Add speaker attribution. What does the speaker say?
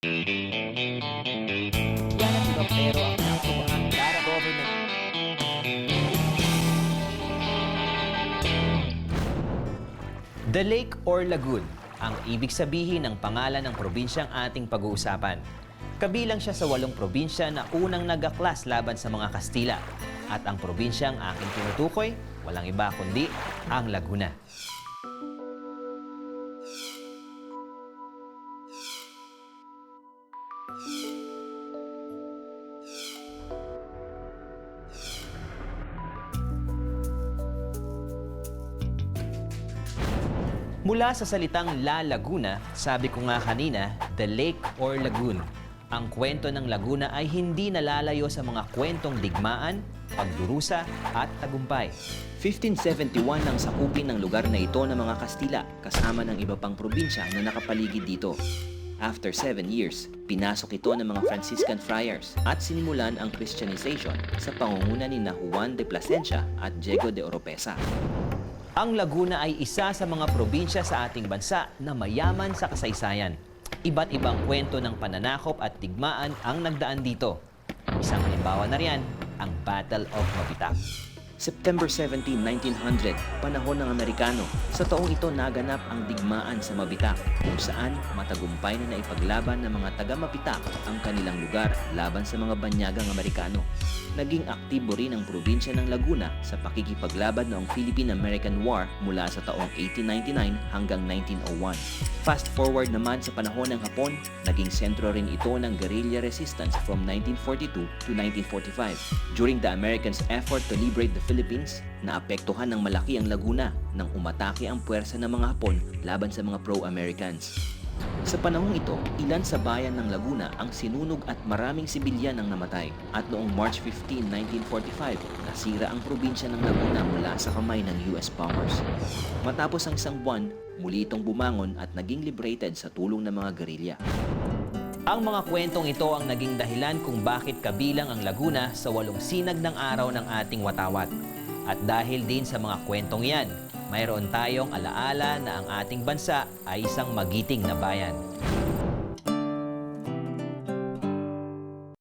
Speaker 1: Yan ang pero ang nakuhaan para.
Speaker 2: The Lake or Lagoon ang ibig sabihin ng pangalan ng probinsyang ating pag-uusapan. Kabilang siya sa walong probinsya na unang nagaklas laban sa mga Kastila. At ang probinsyang aking tinutukoy, walang iba kundi ang Laguna. Mula sa salitang La Laguna, sabi ko nga kanina, the lake or lagoon. Ang kwento ng Laguna ay hindi nalalayo sa mga kwentong digmaan, pagdurusa at tagumpay. 1571 ang sakupin ng lugar na ito ng mga Kastila kasama ng iba pang probinsya na nakapaligid dito. After seven years, pinasok ito ng mga Franciscan friars at sinimulan ang Christianization sa pangunguna ni na Juan de Plasencia at Diego de Oropesa. Ang Laguna ay isa sa mga probinsya sa ating bansa na mayaman sa kasaysayan. Iba't ibang kwento ng pananakop at digmaan ang nagdaan dito. Isang halimbawa na riyan, ang Battle of Mabitak. September 17, 1900, panahon ng Amerikano. Sa taong ito naganap ang digmaan sa Mabitak kung saan matagumpay na naipaglaban ng mga taga-Mabitak ang kanilang lugar laban sa mga banyagang Amerikano. Naging aktibo rin ang probinsya ng Laguna sa pakikipaglaban noong Philippine-American War mula sa taong 1899 hanggang 1901. Fast forward naman sa panahon ng Hapon, naging sentro rin ito ng guerrilla resistance from 1942 to 1945. During the Americans' effort to liberate the Philippines, naapektuhan ng malaki ang Laguna nang umatake ang puwersa ng mga Hapon laban sa mga pro-Americans. Sa panahong ito, ilan sa bayan ng Laguna ang sinunog at maraming sibilyan ang namatay. At noong March 15, 1945, nasira ang probinsya ng Laguna mula sa kamay ng US bombers. Matapos ang isang buwan, muli itong bumangon at naging liberated sa tulong ng mga gerilya. Ang mga kwentong ito ang naging dahilan kung bakit kabilang ang Laguna sa walong sinag ng araw ng ating watawat. At dahil din sa mga kwentong yan, mayroon tayong alaala na ang ating bansa ay isang magiting na bayan.